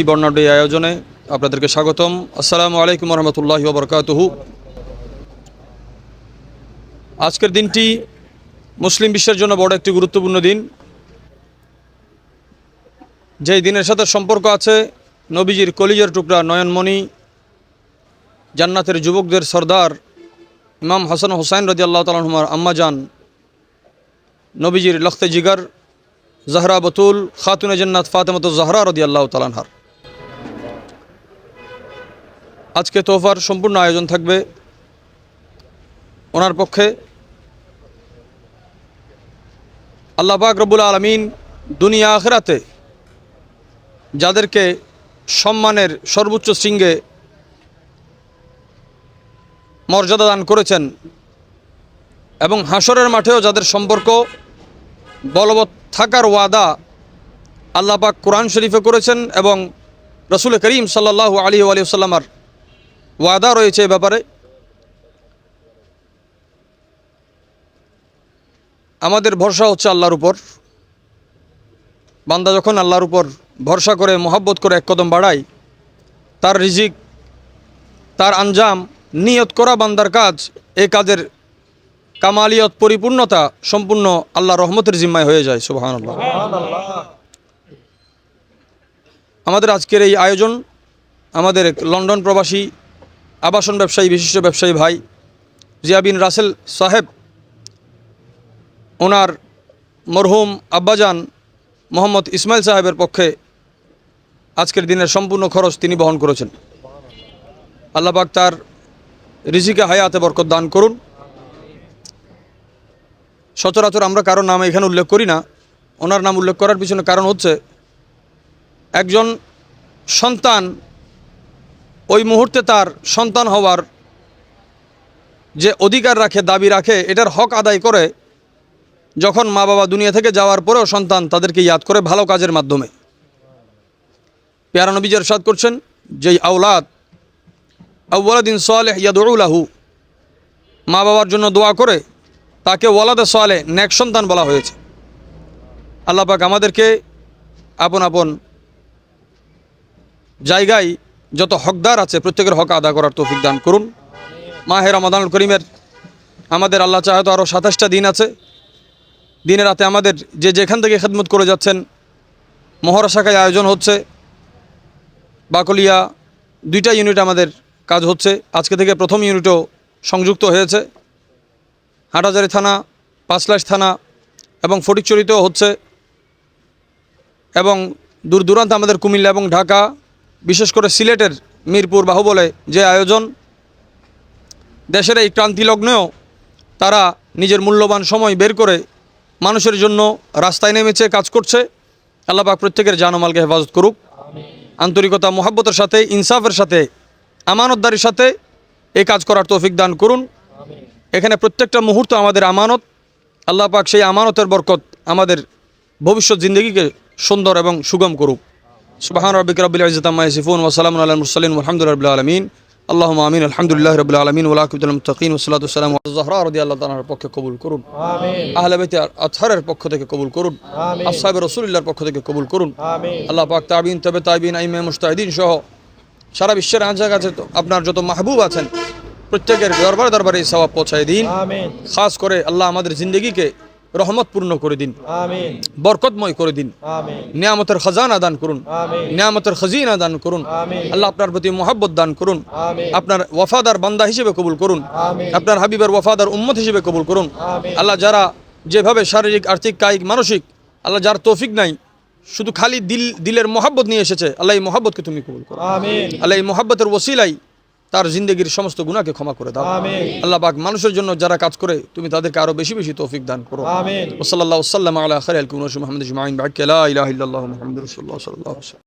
এই বর্ণাঢ্য আয়োজনে আপনাদেরকে স্বাগতম। আসসালামু আলাইকুম রহমতুল্লাহ বরকাতহু আজকের দিনটি মুসলিম বিশ্বের জন্য বড় একটি গুরুত্বপূর্ণ দিন। যে দিনের সাথে সম্পর্ক আছে নবীজির কলিজের টুকরা নয়নমণি, জান্নাতের যুবকদের সর্দার ইমাম হাসান হোসাইন রদি আল্লাহ তালুমার আম্মাজান নবীজির লখতে জিগার জাহরা বতুল, খাতুনে জান্নাত ফাতেমত জাহরা রদি আল্লাহ তালানহার আজকে তোহফার সম্পূর্ণ আয়োজন থাকবে ওনার পক্ষে। আল্লাহ পাক রব্বুল আলমিন দুনিয়া আখরাতে যাদেরকে সম্মানের সর্বোচ্চ শৃঙ্গে মর্যাদা দান করেছেন এবং হাসরের মাঠেও যাদের সম্পর্ক বলবৎ থাকার ওয়াদা আল্লাহ পাক কোরআন শরীফে করেছেন এবং রসুল করিম সাল্লাহ আলী আলিয়াল্লামার ওয়াদা রয়েছে এ ব্যাপারে। আমাদের ভরসা হচ্ছে আল্লাহর উপর। বান্দা যখন আল্লাহর উপর ভরসা করে, মহাব্বত করে এক কদম বাড়ায়, তার রিজিক, তার আঞ্জাম, নিয়ত করা বান্দার কাজ, এ কাজের কামালিয়ত, পরিপূর্ণতা সম্পূর্ণ আল্লাহ রহমতের জিম্মায় হয়ে যায় সুবাহ আমাদের আজকের এই আয়োজন, আমাদের লন্ডন প্রবাসী আবাসন ব্যবসায়ী, বিশিষ্ট ব্যবসায়ী ভাই জিয়াবিন রাসেল সাহেব, ওনার মরহুম আব্বাজান মোহাম্মদ ইসমাইল সাহেবের পক্ষে আজকের দিনের সম্পূর্ণ খরচ তিনি বহন করেছেন। আল্লাপাক তার রিজিকে, হায়াতে বরকত দান করুন। সচরাচর আমরা কারোর নাম এখানে উল্লেখ করি না। ওনার নাম উল্লেখ করার পিছনে কারণ হচ্ছে, একজন সন্তান ওই মুহূর্তে তার সন্তান হওয়ার যে অধিকার রাখে, দাবি রাখে, এটার হক আদায় করে যখন মা বাবা দুনিয়া থেকে যাওয়ার পরেও সন্তান তাদেরকে ইয়াদ করে ভালো কাজের মাধ্যমে। পেয়ারা নবীজের সাদ করছেন, যেই আউলাদ আউ্লাদিন সোয়ালে ইয়াদুলাহু মা বাবার জন্য দোয়া করে তাকে ওয়ালাদে সোয়ালে ন্যাক সন্তান বলা হয়েছে। আল্লাপাক আমাদেরকে আপন আপন জায়গায় যত হকদার আছে, প্রত্যেকের হক আদা করার তৌফিক দান করুন। মাহের রমাদানুল করিমের আমাদের আল্লাহ চাহত আরও সাতাশটা দিন আছে। দিনে রাতে আমাদের যে যেখান থেকে খেদমত করে যাচ্ছেন, মহড়া শাখায় আয়োজন হচ্ছে। বাকলিয়া দুইটা ইউনিট আমাদের কাজ হচ্ছে। আজকে থেকে প্রথম ইউনিটও সংযুক্ত হয়েছে। হাটাজারি থানা পাঁচলাশ থানা এবং ফটিকচুরিতেও হচ্ছে। এবং দূর দূরান্ত আমাদের কুমিল্লা এবং ঢাকা বিশেষ করে সিলেটের মিরপুর বাহুবলে যে আয়োজন, দেশের এই ক্রান্তিলগ্নেও তারা নিজের মূল্যবান সময় বের করে মানুষের জন্য রাস্তায় নেমেছে, কাজ করছে। আল্লাপাক প্রত্যেকের জানমালকে হেফাজত করুক। আন্তরিকতা, মোহাব্বতের সাথে, ইনসাফের সাথে, আমানতদারির সাথে এই কাজ করার তৌফিক দান করুন। এখানে প্রত্যেকটা মুহূর্ত আমাদের আমানত। আল্লাহ পাক সেই আমানতের বরকত আমাদের ভবিষ্যৎ জিন্দগিকে সুন্দর এবং সুগম করুক। সুবাহান রবিক রবিল ইজতাম সিফুন ওসালাম আল্লাহ মুসলিম আলহামদুলিল্লাহ রবিল আলমিন। আল্লাহ আমিন আলহামদুলিল্লাহ রবিল আলমিন ওলাকুল মুতাকিন ওসালাতাম জহরা রদি আল্লাহ তালার পক্ষে কবুল করুন। আহলে বেতে আথারের পক্ষ থেকে কবুল করুন। আসহাব রসুলিল্লাহর পক্ষ থেকে কবুল করুন। আল্লাহ পাক তাবিন তবে তাবিন আইমে মুস্তাহিদিন সহ সারা বিশ্বের আঞ্চা কাছে আপনার যত মাহবুব আছেন প্রত্যেকের দরবার দরবারে এই সবাব পৌঁছায় দিন। খাস করে আল্লাহ আমাদের জিন্দগিকে রহমতপূর্ণ করে দিন। বরকতময় করে দিন। নিয়ামতের খাজানা দান করুন। নিয়ামতের খাজিনা দান করুন। আল্লাহ আপনার প্রতি মোহাব্বত দান করুন। আপনার ওয়াফাদার বান্দা হিসেবে কবুল করুন। আপনার হাবিবের ওয়াফাদার উম্মত হিসেবে কবুল করুন। আল্লাহ যারা যেভাবে শারীরিক আর্থিক কায়িক মানসিক আল্লাহ যার তৌফিক নাই শুধু খালি দিল দিলের মোহাব্বত নিয়ে এসেছে আল্লাহ এই মোহাব্বতকে তুমি কবুল করো। আল্লাহ এই মোহাব্বতের ওসিলাই তার জিন্দগির সমস্ত গুণাকে ক্ষমা করে দাও। আল্লাহ পাক মানুষের জন্য যারা কাজ করে তুমি তাদেরকে আরও বেশি বেশি তৌফিক দান করো। আমিন। ওসল্লাহ সাল্লাম আলা খায়রুল কুনুশ মুহাম্মদ জুমাইন বাক্য লা ইলাহা ইল্লাল্লাহু মুহাম্মাদুর